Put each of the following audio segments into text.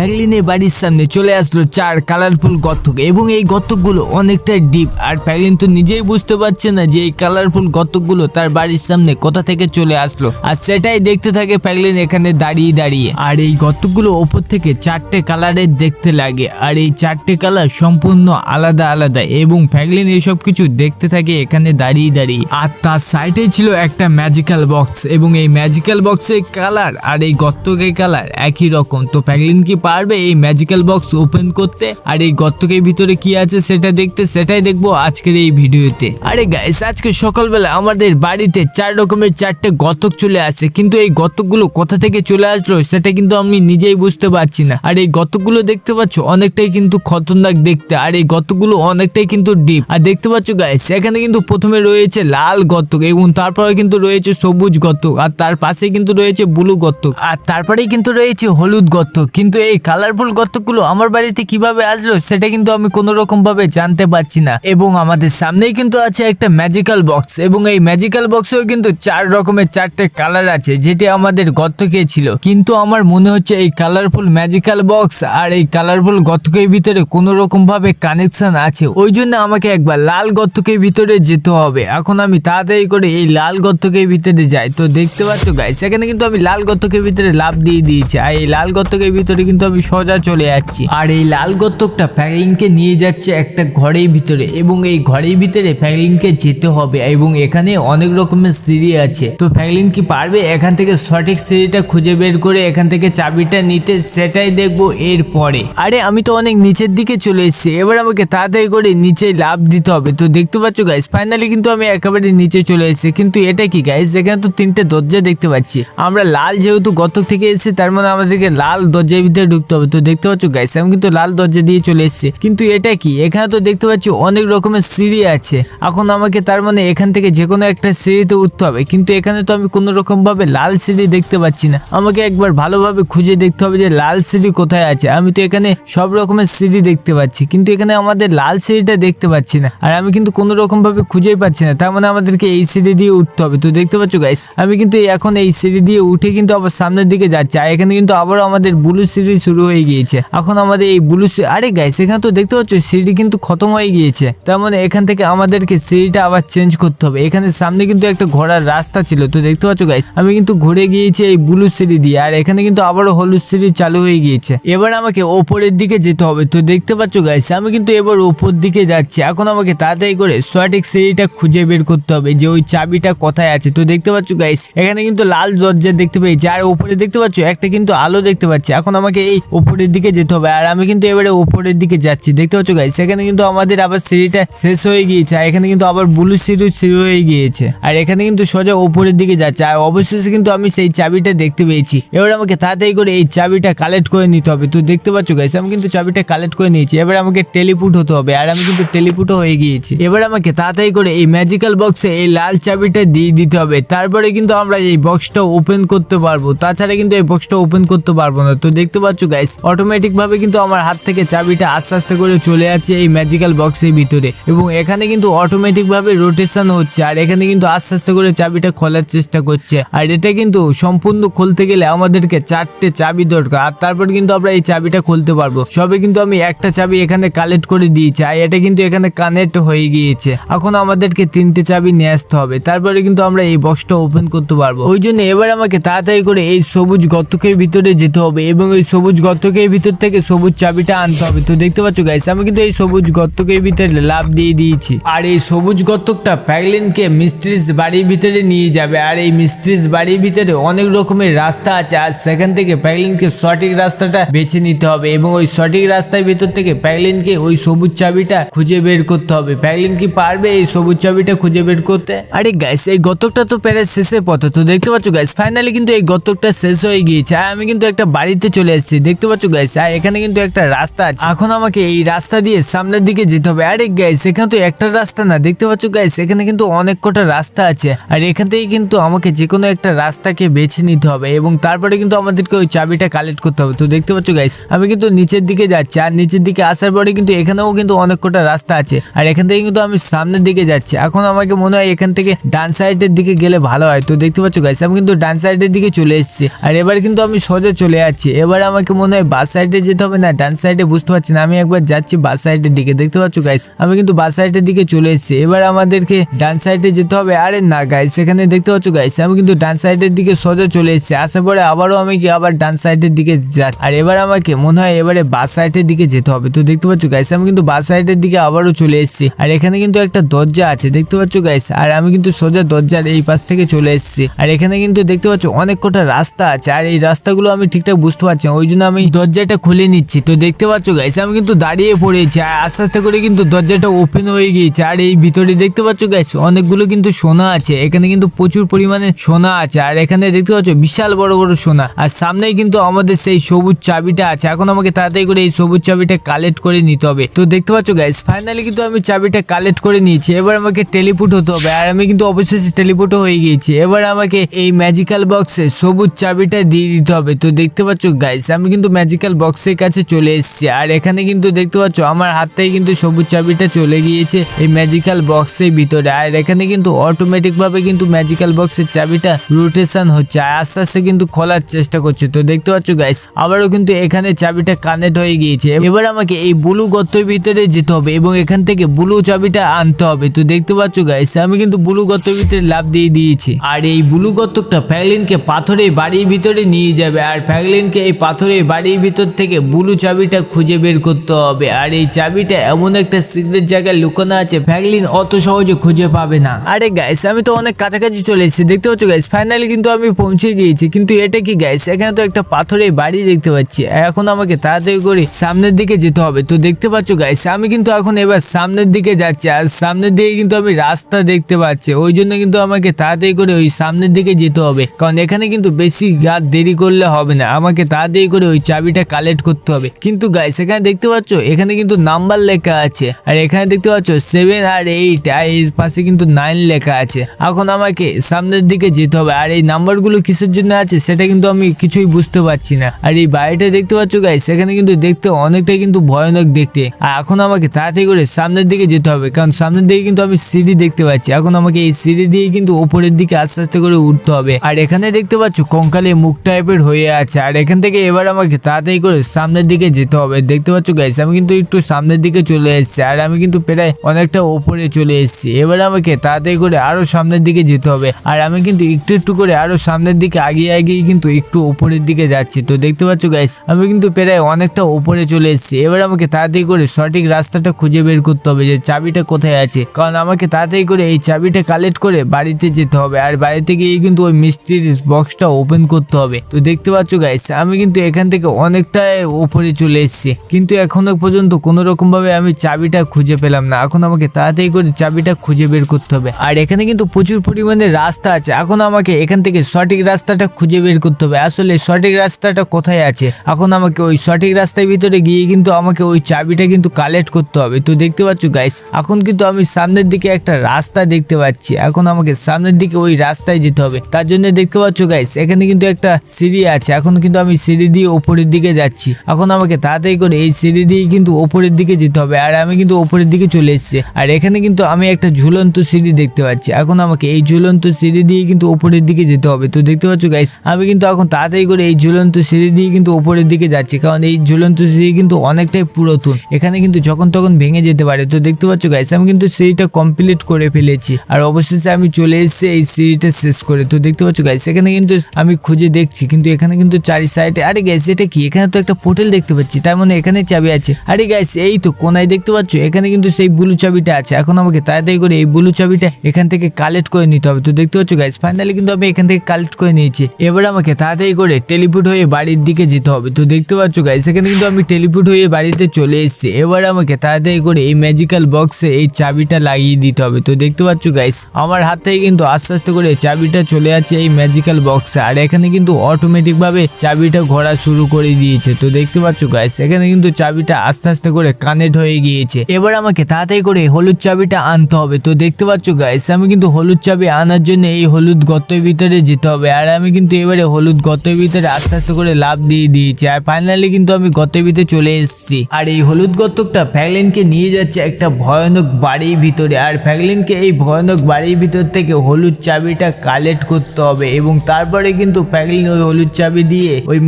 ফ্যাগলিনের বাড়ির সামনে চলে আসলো চার কালারফুল গর্তক এবং এই গর্তকগুলো অনেকটাই ডিপ আর ফ্যাগলিন তো নিজেই বুঝতে পারছে না যে এই কালারফুল গর্তকগুলো তার বাড়ির সামনে কোথা থেকে চলে আসলো। আর সেটাই দেখতে থাকে ফ্যাগলিন এখানে দাঁড়িয়ে দাঁড়িয়ে। আর এই গর্তকগুলো ওপর থেকে চারটে কালারের দেখতে লাগে। আর এই চারটে কালার সম্পূর্ণ আলাদা আলাদা এবং ফ্যাগলিন এসব কিছু দেখতে থাকে এখানে দাঁড়িয়ে দাঁড়িয়ে। আর তার সাইডে ছিল একটা ম্যাজিক্যাল বক্স এবং এই ম্যাজিক্যাল বক্সের কালার আর এই গর্তকের কালার একই রকম। তো ফ্যাগলিন কি পারবে এই ম্যাজিক্যাল বক্স ওপেন করতে? আর এই গর্তকের ভিতরে কি আছে সেটা দেখতে? সেটাই দেখব আজকের এই ভিডিওতে। আরে গাইস আজকে সকালবেলা আমাদের বাড়িতে চার রকমের চারটে গর্তক চলে আসে। কিন্তু এই গর্তকগুলো কোথা থেকে চলে আসলো সেটা কিন্তু আমি নিজেই বুঝতে পারছি না। আর এই গর্তকগুলো দেখতে পাচ্ছ, অনেকটাই কিন্তু খতরনাক দেখতে। আর এই গর্তগুলো অনেকটাই কিন্তু ডিপ আর দেখতে পাচ্ছ গাইস এখানে কিন্তু প্রথমে রয়েছে লাল গর্তক এবং তারপরে কিন্তু রয়েছে সবুজ গর্তক। আর তার পাশে কিন্তু রয়েছে ব্লু গর্তক। আর তারপরেই কিন্তু রয়েছে হলুদ গর্তক। কিন্তু এই কালারফুল গর্তকগুলো আমার বাড়িতে কীভাবে আসলো, সেটা কিন্তু আমি কোনো রকম ভাবে জানতে পারছি না। এবং আমাদের সামনেই কিন্তু আছে একটা ম্যাজিক্যাল বক্স এবং এই ম্যাজিক্যাল বক্সেও কিন্তু চার রকমের চারটে কালার আছে, যেটি আমাদের গর্তকে ছিল। কিন্তু আমার মনে হচ্ছে এই কালারফুল ম্যাজিক্যাল বক্স আর এই কালারফুল গর্তকের ভিতরে কোনো রকম ভাবে কানেকশন আছে। ওই জন্য আমাকে একবার লাল গর্তকের ভিতরে যেতে হবে। এখন আমি তাড়াতাড়ি করে এই লাল গর্তকের ভিতরে যাই। তো দেখতে পাচ্ছ গাই সেখানে কিন্তু আমি লাল গর্তকের ভিতরে লাভ দিয়ে দিয়েছি। আর এই লাল গর্তকের ভিতরে কিন্তু আমি সোজা চলে যাচ্ছি। আর এই লাল গর্তকটা ফ্যাগলিংকে নিয়ে যাচ্ছে একটা ঘরের ভিতরে এবং এই ঘরের ভিতরে ফ্যাগলিংকে যেতে হবে এবং এখানে অনেক রকমের সিঁড়ি আছে। তো ফ্যাগলিং কি পারবে? এখান থেকে সঠিক সিঁড়িটা খুঁজে বের করে এখান থেকে চাবিটা নিতে সেটাই দেখব এর পরে আরে, আমি তো অনেক নিচের দিকে চলে এসেছি। এবার আমাকে তাড়াতাড়ি করে নিচে লাভ দিতে হবে। তো দেখতে পাচ্ছ গাইস ফাইনালি কিন্তু আমি একেবারে নিচে চলে এসেছি। কিন্তু এটা কি গাইস এখানে তো তিনটে দরজা দেখতে পাচ্ছি। আমরা লাল যেহেতু গতক থেকে এসেছি, তার মানে আমাদেরকে লাল দরজার ভিতরে ঢুকতে হবে। তো দেখতে পাচ্ছ গাইস আমি কিন্তু লাল দরজা দিয়ে চলে এসেছি। কিন্তু এটা কি? এখানে তো দেখতে পাচ্ছি অনেক রকমের সিঁড়ি আছে। এখন আমাকে তার মানে এখান থেকে যে কোনো একটা সিঁড়িতে উঠতে হবে। কিন্তু এখানে তো আমি কোনো রকম ভাবে লাল সিঁড়ি দেখতে পাচ্ছি না। আমাকে একবার ভালোভাবে খুঁজে দেখতে হবে যে লাল সিঁড়ি কোথায় আছে। আমি তো এখানে সব রকমের সিঁড়ি দেখতে পাচ্ছি। কিন্তু এখানে আমাদের লাল সিঁড়িটা দেখতে পাচ্ছি না। আর আমি কিন্তু কোনো রকম ভাবে খুঁজেই পাচ্ছি না। তার মানে আমাদেরকে এই সিঁড়ি দিয়ে উঠতে হবে। তো দেখতে পাচ্ছ গাইস আমি কিন্তু এখন এই সিঁড়ি দিয়ে উঠে কিন্তু আবার সামনের দিকে যাচ্ছি। আর এখানে কিন্তু আবারও আমাদের ব্লু সিঁড়ি শুরু হয়ে গিয়েছে। এখন আমাদের এই ব্লু আরে গাইস এখানে তো দেখতে পাচ্ছ সিঁড়ি কিন্তু খতম হয়ে গিয়েছে। তার মানে এখান থেকে আমাদেরকে সিঁড়িটা আবার চেঞ্জ করতে হবে। এখানে সামনে কিন্তু একটা ঘোড়ার রাস্তা ছিল। তো দেখতে পাচ্ছ গাইস আমি কিন্তু ঘুরে গিয়েছি এই ব্লু সিঁড়ি দিয়ে। আর এখানে কিন্তু আবারও হলুদ সিঁড়ি চালু হয়ে গিয়েছে। এবার আমাকে ওপরের দিকে যেতে হবে। তো দেখতে পাচ্ছ গাইস আমি কিন্তু এবার ওপর দিকে যাচ্ছি। এখন আমাকে তাড়াতাড়ি করে সঠিক সিঁড়িটা খুঁজে বের করতে হবে যে ওই চাবিটা কোথায় আছে। তো দেখতে পাচ্ছ গাইস এখানে কিন্তু লাল দরজা দেখতে পেয়েছি। আর উপরে দেখতে পাচ্ছ, একটা কিন্তু আলো দেখতে পাচ্ছি। এখন আমাকে এই উপরের দিকে যেতে হবে। আর আমি কিন্তু এবারে উপরের দিকে যাচ্ছি। দেখতে পাচ্ছ গাইস সেখানে কিন্তু আমাদের আবার সিঁড়িটা শেষ হয়ে গিয়েছে। আর এখানে কিন্তু আবার ব্লু সিঁড়ি শুরু হয়ে গিয়েছে। আর এখানে কিন্তু সোজা উপরের দিকে যাচ্ছে। আর অবশেষে কিন্তু আমি সেই চাবিটা দেখতে পেয়েছি। এবার আমাকে তাড়াতাড়ি করে এই চাবিটা কালেক্ট করে নিতে হবে। তো দেখতে পাচ্ছ গাইস আমি কিন্তু চাবিটা কালেক্ট করে নিয়েছি। এবার আমাকে টেলিপুট হতে হবে। আর আমি কিন্তু টেলিপুটও হয়ে গিয়েছি। এবার আমাকে তাড়াতাড়ি করে এই ম্যাজিক্যাল বক্সে এই লাল চাবিটা দিয়ে দিতে হবে। তারপরে কিন্তু আমরা এই বক্সটা ওপেন করতে পারব। তাছাড়া কিন্তু এই বক্সটা ওপেন করতে পারব না। তো দেখতে পাচ্ছ গাইস অটোমেটিক ভাবে কিন্তু আমার হাত থেকে চাবিটা আস্তে আস্তে করে চলে যাচ্ছে এই ম্যাজিক্যাল বক্সের ভিতরে। এবং এখানে কিন্তু অটোমেটিক ভাবে রোটেশন হচ্ছে, আর এখানে কিন্তু আস্তে আস্তে করে চাবিটা খোলার চেষ্টা করছে। আর এটা কিন্তু সম্পূর্ণ খুলতে গেলে আমাদেরকে চারটে চাবি দরকার, আর তারপর কিন্তু আমরা এই চাবিটা খুলতে পারব। সবে কিন্তু আমি একটা চাবি এখানে কালেক্ট করে দিয়েছি, আর এটা কিন্তু এখানে কানেক্ট হয়ে গিয়েছে। এখন আমাদেরকে তিনটে চাবি নিয়ে আসতে হবে, তারপরে কিন্তু আমরা এই বক্সটা ওপেন করতে পারব। ওই জন্য এবার আমাকে তাড়াতাড়ি করে এই সবুজ গর্তকের ভিতরে যেতে হবে, এবং ওই সবুজ গর্তকের ভিতর থেকে সবুজ চাবিটা আনতে হবে। তো দেখতে পাচ্ছ গাইস আমি কিন্তু এই সবুজ গর্তকের ভিতরে লাভ দিয়ে দিয়েছি। আর এই সবুজ গর্তকটা প্যাগলিনকে মিস্ত্রিস বাড়ির ভিতরে নিয়ে যাবে। আর এই মিস্ত্রিস বাড়ির ভিতরে অনেক রকমের রাস্তা আছে। আর সেখান থেকে প্যাগলিনকে সঠিক রাস্তাটা বেছে নিতে হবে এবং ওই সঠিক রাস্তার ভিতর থেকে প্যাগলিনকে ওই সবুজ চাবিটা খুঁজে বের করতে হবে। প্যাগলিন কি পারবে এই সবুজ চাবিটা খুঁজে বের করতে? আরে গাইস এই গতকটা তো প্রায় শেষের পথে। তো দেখতে পাচ্ছ গাইস ফাইনালি কিন্তু এই গতকটা শেষ হয়ে গিয়েছে। আর আমি কিন্তু একটা বাড়িতে চলে এসেছি। দেখতে পাচ্ছ গাইস আর এখানে কিন্তু একটা রাস্তা আছে। এখন আমাকে এই রাস্তা দিয়ে সামনের দিকে যেতে হবে। আরে গাইস এখানে তো একটা রাস্তা না, দেখতে পাচ্ছ গাইস এখানে কিন্তু অনেক কটা রাস্তা আছে। আর এখান থেকে কিন্তু আমাকে যে কোনো একটা রাস্তাকে বেছে নিতে হবে এবং তারপরে কিন্তু আমাদেরকে ওই চাবিটা কালেক্ট করতে হবে। তো দেখতে পাচ্ছ গাইস আমি কিন্তু নিচের দিকে যাচ্ছি আর নিচের দিকে আসার পরে কিন্তু এখানেও কিন্তু অনেক কটা রাস্তা আছে। আর এখান থেকে কিন্তু আমি সামনের দিকে যাচ্ছি। এখন আমাকে মনে হয় এখান থেকে ডান সাইডের দিকে গেলে ভালো হয়। তো দেখতে পাচ্ছ গাইস আমি কিন্তু ডান সাইডের দিকে চলে এসেছি। আর এবার কিন্তু আমি সোজা চলে যাচ্ছি। এবার আমাকে আমাকে মনে হয় বাস সাইডে যেতে হবে না, ডান সাইডে বুঝতে পারছি না। আমি একবার যাচ্ছি বাস সাইডের দিকে, দেখতে পাচ্ছ গাইস আমি কিন্তু বাস সাইডের দিকে চলে এসেছি। এবার আমাদেরকে ডান সাইডে যেতে হবে। আরে না গাইস এখানে দেখতে পাচ্ছ গাইস আমি কিন্তু ডান সাইডের দিকে সোজা চলে এসেছি। আসার পরে আবারও আমি কি আবার ডান সাইডের দিকে যা আর এবার আমাকে মনে হয় এবারে বাস সাইডের দিকে যেতে হবে। তো দেখতে পাচ্ছ গাইস আমি কিন্তু বাস সাইডের দিকে আবারও চলে এসেছি। আর এখানে কিন্তু একটা দরজা আছে, দেখতে পাচ্ছ গাইস আর আমি কিন্তু সোজা দরজার এই পাশ থেকে চলে এসেছি। আর এখানে কিন্তু দেখতে পাচ্ছ অনেক কটা রাস্তা আছে। আর এই রাস্তাগুলো আমি ঠিকঠাক বুঝতে পারছি না। ওই জন্য আমি দরজাটা খুলে নিচ্ছি। তো দেখতে পাচ্ছ গাইস আমি কিন্তু দাঁড়িয়ে পড়েছি আর আস্তে আস্তে করে কিন্তু দরজাটা ওপেন হয়ে গিয়েছে। আর এই ভিতরে দেখতে পাচ্ছ গাইস অনেকগুলো কিন্তু সোনা আছে। এখানে কিন্তু প্রচুর পরিমাণে সোনা আছে। আর এখানে দেখতে পাচ্ছ বিশাল বড় বড় সোনা। আর সামনেই কিন্তু আমাদের সেই সবুজ চাবিটা আছে। এখন আমাকে তাড়াতাড়ি করে এই সবুজ চাবিটা কালেক্ট করে নিতে হবে। তো দেখতে পাচ্ছ গাইস ফাইনালি কিন্তু আমি চাবিটা কালেক্ট করে নিয়েছি। এবার আমাকে টেলিপুট হতে হবে। আর আমি কিন্তু অবশেষে টেলিপুটও হয়ে গিয়েছি। এবার আমাকে এই ম্যাজিক্যাল বক্সে সবুজ চাবিটা দিয়ে দিতে হবে। তো দেখতে পাচ্ছ গাইস আমি কিন্তু ম্যাজিক্যাল বক্সের কাছে চলে এসেছি। আর এখানে কিন্তু দেখতে পাচ্ছ, আমার হাত থেকে কিন্তু সবুজ চাবিটা চলে গিয়েছে এই ম্যাজিক্যাল বক্সের ভিতরে। আর এখানে কিন্তু অটোমেটিক ভাবে কিন্তু ম্যাজিক্যাল বক্সের চাবিটা রোটেশন হচ্ছে। আর আস্তে আস্তে কিন্তু খোলার চেষ্টা করছে। তো দেখতে পাচ্ছ গাইস আবারও কিন্তু এখানে চাবিটা কানেক্ট হয়ে গিয়েছে। এবার আমাকে এই ব্লু গর্তের ভিতরে যেতে হবে এবং এখান থেকে ব্লু চাবিটা আনতে হবে। তো দেখতে পাচ্ছ গাইস আমি কিন্তু ব্লু গর্তের ভিতরে লাভ দিয়ে দিয়েছি। আর এই ব্লু গর্তটা ফ্যাগলিনকে পাথরের বাড়ির ভিতরে নিয়ে যাবে। আর ফ্যাগলিনকে এই পাথরের বাড়ির ভিতর থেকে ব্লু চাবিটা খুঁজে বের করতে হবে। আর এই চাবিটা এমন একটা সিক্রেট জায়গায় লুকানো আছে ফ্যাগলিন অত সহজে খুঁজে পাবে না। আরে গাইস আমি তো অনেক কাছাকাছি চলে এসেছি, দেখতে পাচ্ছ গাইস ফাইনালি কিন্তু আমি পৌঁছে গিয়েছি। কিন্তু এটা কি গাইস এখানে তো একটা পাথরের বাড়ি দেখতে পাচ্ছি। এখন আমাকে তাড়াতাড়ি করে সামনের দিকে যেতে হবে। তো দেখতে পাচ্ছ গাইস আমি কিন্তু এখন এবার সামনের দিকে যাচ্ছি, আর সামনের দিকে কিন্তু আমি রাস্তা দেখতে পাচ্ছি। ওই জন্য কিন্তু আমাকে তাড়াতাড়ি করে ওই সামনের দিকে যেতে হবে। কারণ এখানে কিন্তু বেশি রাত দেরি করলে হবে না। আমাকে তাড়াতাড়ি করে ওই চাবিটা কালেক্ট করতে হবে। কিন্তু গাইস এখানে দেখতে পাচ্ছ? এখানে কিন্তু নাম্বার লেখা আছে। আর এখানে দেখতে পাচ্ছ? সেভেন আর এইট আর এই পাশে কিন্তু নাইন লেখা আছে। এখন আমাকে সামনের দিকে যেতে হবে। আর এই নাম্বারগুলো কিসের জন্য আছে, সেটা কিন্তু আমি কিছুই বুঝতে পারছি না। আর এই বাড়িটা দেখতে পাচ্ছ গাইস সেখানে কিন্তু দেখতে অনেকটাই কিন্তু ভয়ানক দেখতে। আর এখন আমাকে তাড়াতাড়ি করে সামনের দিকে যেতে হবে। কারণ সামনের দিকে কিন্তু আমি সিঁড়ি দেখতে পাচ্ছি। এখন আমাকে এই সিঁড়ি দিয়ে কিন্তু উপরের দিকে আস্তে আস্তে করে উঠতে হবে। আর এখানে দেখতে পাচ্ছ, কঙ্কালে মুখ টাইপের হয়ে আছে। আর এখান থেকে এবার আমাকে তাড়াতাড়ি করে সামনের দিকে যেতে হবে। দেখতে পাচ্ছ গাইস আমি কিন্তু একটু সামনের দিকে চলে এসেছি আর আমি কিন্তু প্রায় অনেকটা ওপরে চলে এসেছি। এবার আমাকে তাড়াতাড়ি করে আরও সামনের দিকে যেতে হবে আর আমি কিন্তু একটু একটু করে আরও সামনের দিকে আগিয়ে আগিয়ে কিন্তু একটু উপরের দিকে যাচ্ছি। তো দেখতে পাচ্ছ গাইস আমি কিন্তু প্রায় অনেকটা উপরে চলে এসেছি। এবার আমাকে তাড়াতাড়ি করে সঠিক রাস্তাটা খুঁজে বের করতে হবে যে চাবিটা কোথায় আছে। কারণ আমাকে তাড়াতাড়ি করে এই চাবিটা কালেক্ট করে বাড়িতে যেতে হবে আর বাড়িতে গিয়ে কিন্তু ওই মিষ্টির বক্সটা ওপেন করতে হবে। তো দেখতে পাচ্ছ গাইস আমি কিন্তু এখান থেকে অনেকটাই উপরে চলে এসেছি। কিন্তু এখনও পর্যন্ত কোনো রকম ভাবে আমি চাবিটা খুঁজে পেলাম না। এখন আমাকে তাড়াতাড়ি করে চাবিটা খুঁজে বের করতে হবে। আর এখানে কিন্তু প্রচুর পরিমাণে রাস্তা আছে। এখন আমাকে এখান থেকে সঠিক রাস্তাটা খুঁজে বের করতে হবে। আসলে সঠিক রাস্তাটা কোথায় আছে? এখন আমাকে ওই সঠিক রাস্তার ভিতরে গিয়ে কিন্তু আমাকে ওই চাবিটা কিন্তু কালেক্ট করতে হবে। তো দেখতে পাচ্ছ গাইস এখন কিন্তু আমি সামনের দিকে একটা রাস্তা দেখতে পাচ্ছি। এখন আমাকে সামনের দিকে ওই রাস্তায় যেতে হবে। তার জন্য দেখতে পাচ্ছ গাইস এখানে কিন্তু একটা সিঁড়ি আছে। এখন কিন্তু আমি সিঁড়ি দিয়ে ওপরের দিকে যাচ্ছি। এখন আমাকে তাড়াতাড়ি করে এই সিঁড়ি দিয়ে কিন্তু ওপরের দিকে যেতে হবে। আর আমি কিন্তু ওপরের দিকে চলে এসেছি। আর এখানে কিন্তু আমি একটা ঝুলন্ত সিঁড়ি দেখতে পাচ্ছি। এখন আমাকে এই ঝুলন্ত সিঁড়ি দিয়ে কিন্তু ওপরের দিকে যেতে হবে। তো দেখতে পাচ্ছ গাইস আমি কিন্তু এখন তাড়াতাড়ি করে এই ঝুলন্ত সিঁড়ি দিয়ে কিন্তু ওপরের দিকে যাচ্ছি। কারণ এই ঝুলন্ত সিঁড়ি কিন্তু অনেকটাই পুরাতন। এখানে কিন্তু যখন তখন ভেঙে যেতে পারে। তো দেখতে পাচ্ছ গাইস আমি কিন্তু সিঁড়িটা কমপ্লিট করে ফেলেছি। আর অবশেষে আমি চলে এসেছি এই সিঁড়িটা শেষ করে। তো দেখতে পাচ্ছ গাইস এখানে কিন্তু আমি খুঁজে দেখছি। কিন্তু এখানে কিন্তু চারি সাইডে আরে গাইস এটা কি? এখানে তো একটা পোর্টাল দেখতে পাচ্ছি, তার মানে এখানে চাবি আছে। আরে গাইস এই তো কোনায় দেখতে পাচ্ছ? এখানে কিন্তু সেই ব্লু চাবিটা আছে। এখন আমাকে তাড়াতাড়ি করে এই ব্লু চাবিটা এখান থেকে কালেক্ট করে নিতে হবে। তো দেখতে পাচ্ছ গাইস ফাইনালি কিন্তু আমি এখান থেকে কালেক্ট করে নিয়েছি। এবার আমাকে তাড়াতাড়ি করে টেলিপুট হয়ে বাড়ির দিকে যেতে হবে। তো দেখতে পাচ্ছ গাইস এখানে কিন্তু আমি টেলিপুট হয়ে বাড়িতে চলে এসেছি। এবার আমাকে তাড়াতাড়ি করে এই ম্যাজিক্যাল বক্সে এই চাবিটা লাগিয়ে দিতে হবে। তো দেখতে পাচ্ছ গাইস আমার হাত থেকে কিন্তু আস্তে আস্তে করে চাবিটা চলে যাচ্ছে এই ম্যাজিক্যাল বক্সে আর এখানে কিন্তু অটোমেটিক ভাবে চাবিটা ঘোরা করে দিয়েছে। তো দেখতে পাচ্ছ গাইস এখানে কিন্তু চাবিটা আস্তে আস্তে করে কানেক্ট হয়ে গিয়েছে। এবার আমাকে তাড়াতাড়ি করে হলুদ চাবিটা আনতে হবে। তো দেখতে পাচ্ছ গাইস আমি কিন্তু হলুদ চাবি আনার জন্য এই হলুদ গর্তের ভিতরে যেতে হবে। আর আমি কিন্তু এবারে হলুদ গর্তের ভিতরে আস্তে আস্তে করে লাভ দিয়ে দিয়েছি। আর ফাইনালি কিন্তু আমি গর্তের ভিতরে চলে এসেছি। আর এই হলুদ গর্তকটা ফ্যাগলিনকে নিয়ে যাচ্ছে একটা ভয়ানক বাড়ির ভিতরে। আর ফ্যাগলিনকে এই ভয়ানক বাড়ির ভিতর থেকে হলুদ চাবিটা কালেক্ট করতে হবে। এবং তারপরে কিন্তু ফ্যাগলিন ওই হলুদ চাবি দিয়ে ওই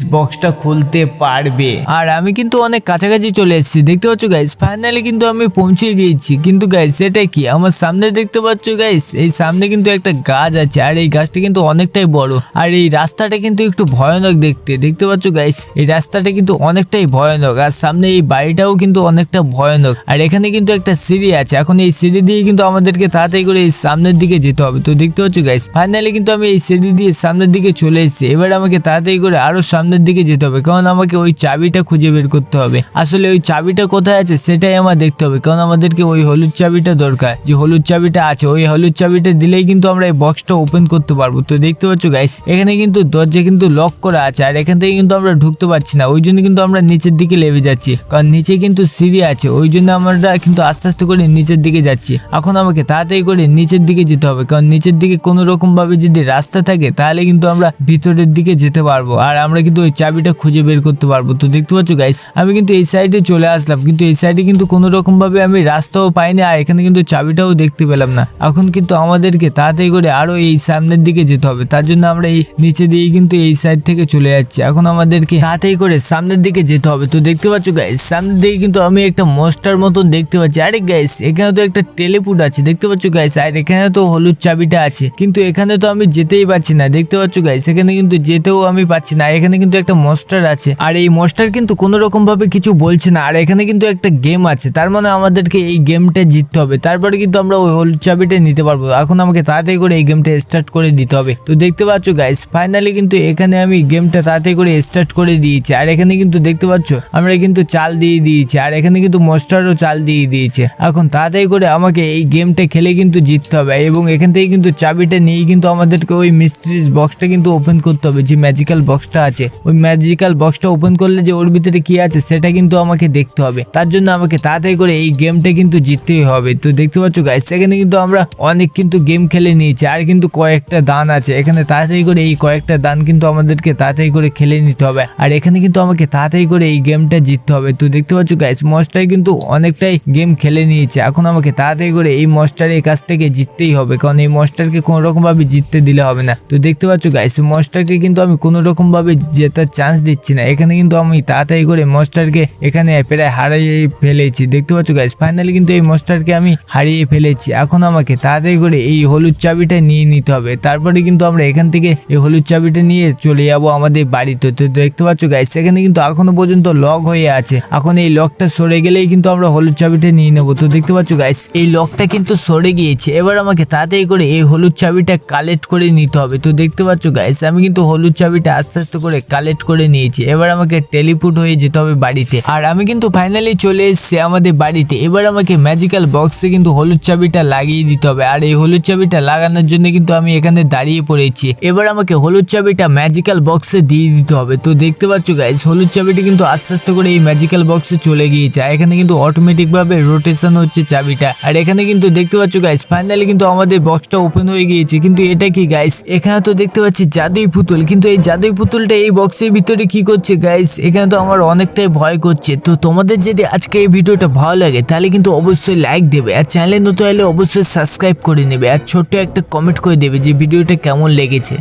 মিস্ট্রিস বক্সটা খুলতে পারবে। আর আমি কিন্তু অনেক কাছাকাছি চলে এসেছি। দেখতে পাচ্ছ গাইস ফাইনালি কিন্তু আমি পৌঁছে গিয়েছি। কিন্তু গাইস সেটা কি? আমার সামনে দেখতে পাচ্ছ গাইস এই সামনে কিন্তু একটা গাছ আছে। আর এই গাছটা কিন্তু অনেকটাই বড়। আর এই রাস্তাটা কিন্তু একটু ভয়ানক দেখতে। দেখতে পাচ্ছ গাইস এই রাস্তাটা কিন্তু অনেকটাই ভয়ানক। আর সামনে এই বাড়িটাও কিন্তু অনেকটা ভয়ানক। আর এখানে কিন্তু একটা সিঁড়ি আছে। এখন এই সিঁড়ি দিয়ে কিন্তু আমাদেরকে তাড়াতাড়ি করে এই সামনের দিকে যেতে হবে। তো দেখতে পাচ্ছ গাইস ফাইনালি কিন্তু আমি এই সিঁড়ি দিয়ে সামনের দিকে চলে এসেছি। এবার আমাকে তাড়াতাড়ি করে আরও সামনের দিকে যেতে হবে। কারণ আমাকে ওই চাবিটা খুঁজে বের করতে হবে। আসলে ওই চাবিটা কোথায় আছে সেটাই আমার দেখতে হবে। কারণ আমাদেরকে ওই হলুদ চাবিটা দরকার। যে হলুদ চাবিটা আছে, ওই হলুদ চাবিটা দিলেই কিন্তু আমরা এই বক্সটা ওপেন করতে পারব। তো দেখতে পাচ্ছ গাইস এখানে কিন্তু দরজা কিন্তু লক করা আছে আর এখান থেকে কিন্তু আমরা ঢুকতে পারছি না। ওই জন্য কিন্তু আমরা নিচের দিকে লেবে যাচ্ছি। কারণ নিচে কিন্তু সিঁড়ি আছে, ওই জন্য আমরা কিন্তু আস্তে আস্তে করে নিচের দিকে যাচ্ছি। এখন আমাকে তাড়াতাড়ি করে নিচের দিকে যেতে হবে। কারণ নিচের দিকে কোনো রকম ভাবে যদি রাস্তা থাকে, তাহলে কিন্তু আমরা ভিতরের দিকে যেতে পারব। আর আমরা কিন্তু ওই চাবিটা খুঁজে বের করতে পারব। তো দেখতে পাচ্ছ গাইস আমি কিন্তু এই সাইডে চলে আসলাম। কিন্তু এই সাইডে কিন্তু কোনো রকম ভাবে আমি রাস্তাও পাইনি আর এখানে কিন্তু চাবিটাও দেখতে পেলাম না। এখন কিন্তু আমাদেরকে তাড়াতাড়ি করে আরও এই সামনের দিকে যেতে হবে। তার জন্য আমরা এই নিচে দিয়ে কিন্তু এই সাইড থেকে চলে যাচ্ছি। এখন আমাদেরকে তাড়াতাড়ি করে সামনের দিকে যেতে হবে। তো দেখতে পাচ্ছ গাইস সামনের দিকে কিন্তু আমি একটা মোস্টার মতন দেখতে পাচ্ছি। আরে গাইস এখানে তো একটা টেলিপুট আছে। দেখতে পাচ্ছ গাইস আর এখানে তো হলুদ চাবিটা আছে। কিন্তু এখানে তো আমি যেতেই পারছি না। দেখতে পাচ্ছ গাইস এখানে কিন্তু যেতেও আমি পাচ্ছি না। এখানে কিন্তু একটা মস্টার আছে। আর এই মস্টার কিন্তু কোনো রকম ভাবে কিছু বলছে না। আর এখানে কিন্তু একটা গেম আছে। তার মানে আমাদেরকে এই গেমটা জিততে হবে। তারপরে কিন্তু আমরা ওই হলুদ চাবিটা নিতে পারব। এখন আমাকে তাড়াতাড়ি করে এই গেমটা স্টার্ট করে দিতে হবে। তো দেখতে পাচ্ছ গাইস ফাইনালি কিন্তু এখানে আমি গেমটা তাড়াতাড়ি করে স্টার্ট করে দিয়েছি। আর এখানে কিন্তু দেখতে পাচ্ছ, আমরা কিন্তু চাল দিয়ে দিয়েছি। আর এখানে কিন্তু মস্টারও চাল দিয়ে দিয়েছে। এখন তাড়াতাড়ি করে আমাকে এই গেমটা খেলে কিন্তু জিততে হবে। এবং এখান থেকে কিন্তু চাবিটা নিয়ে কিন্তু আমাদেরকে ওই মিস্ট্রিজ বক্সটা কিন্তু ওপেন করতে হবে। যে ম্যাজিক্যাল বক্সটা আছে। ওই ম্যাজিক্যাল বক্সটা ওপেন করলে যে ওর ভিতরে কি আছে সেটা কিন্তু আমাকে দেখতে হবে। তার জন্য আমাকে তাড়াতাড়ি করে এই গেমটা কিন্তু জিততেই হবে। তো দেখতে পাচ্ছ গাইস সেখানে কিন্তু আমরা অনেক কিন্তু গেম খেলে নিয়েছি, আর কিন্তু কয়েকটা দান আছে। এখানে তাড়াতাড়ি করে এই কয়েকটা দান কিন্তু আমাদেরকে তাড়াতাড়ি করে খেলে নিতে হবে, আর এখানে কিন্তু আমাকে তাড়াতাড়ি করে এই গেমটা জিততে হবে। তো দেখতে পাচ্ছ গাইস মস্টার কিন্তু অনেকটাই গেম খেলে নিয়েছে। এখন আমাকে তাড়াতাড়ি করে এই মস্টারের কাছ থেকে জিততেই হবে, কারণ এই মস্টারকে কোনো রকম ভাবে জিততে দিলে হবে না। তো দেখতে পাচ্ছ গাইস মস্টারকে কিন্তু আমি কোনো রকম ভাবে জেতার চান্স দিচ্ছি না। এখানে কিন্তু আমি তাড়াতাড়ি করে মস্টারকে এখানে প্রায় হারিয়ে ফেলেছি। দেখতে পাচ্ছ গাইস ফাইনালি কিন্তু এই মস্টারকে আমি হারিয়ে ফেলেছি। এখন আমাকে তাড়াতাড়ি করে এই হলুদ চাবিটা নিয়ে নিতে হবে। তারপরে কিন্তু আমরা এখান থেকে এই হলুদ চাবিটা নিয়ে চলে যাব আমাদের বাড়িতে। তো দেখতে পাচ্ছ গাইস সেখানে কিন্তু এখনও পর্যন্ত লক হয়ে আছে। এখন এই লকটা সরে গেলেই কিন্তু আমরা হলুদ চাবিটা নিয়ে নেব। তো দেখতে পাচ্ছ গাইস এই লকটা কিন্তু সরে গিয়েছে। এবার আমাকে তাড়াতাড়ি করে এই হলুদ চাবিটা কালেক্ট করে নিতে হবে। তো দেখতে পাচ্ছ গাইস আমি কিন্তু হলুদ চাবিটা আস্তে আস্তে করে কালেক্ট করে নিয়েছি। এবার আমাকে টেলিপুট হয়ে যেতে হবে বাড়িতে। আর আমি কিন্তু ফাইনালি চলে এসেছি আমাদের বাড়িতে। এবার আমাকে ম্যাজিক্যাল বক্সে কিন্তু হলুদ চাবিটা লাগিয়ে দিতে হবে। আর এই হলুদ চাবিটা লাগানোর জন্য কিন্তু আমি এখানে দাঁড়িয়ে পড়েছি। এবার আমাকে হলুদ চাবিটা ম্যাজিক্যাল বক্সে দিয়ে দিতে হবে। তো দেখতে পাচ্ছ গাইস হলুদ চাবিটা কিন্তু আস্তে আস্তে করে এই ম্যাজিক্যাল বক্সে চলে গিয়েছে। আর এখানে কিন্তু অটোমেটিক ভাবে রোটেশন হচ্ছে চাবিটা। আর এখানে কিন্তু দেখতে পাচ্ছ গাইস ফাইনালি কিন্তু আমাদের বক্সটা ওপেন হয়ে গিয়েছে। কিন্তু এটা কি গাইস এখানে তো দেখতে পাচ্ছি জাদুই পুতুল। কিন্তু এই জাদুই পুতুলটা এই বক্সের ভিতরে কি করছে গাইস এখানে তো আমার অনেকটাই ভয় করছে। তো তোমাদের যদি আজকে এই ভিডিওটা ভালো লাগে, তাহলে কিন্তু অবশ্যই লাইক দেবে। আর চ্যানেলে নতুন হলে অবশ্যই সাবস্ক্রাইব করে নেবে। আর ছোট্ট একটা কমেন্ট করে দেবে যে ভিডিওটা কেমন লেগেছে।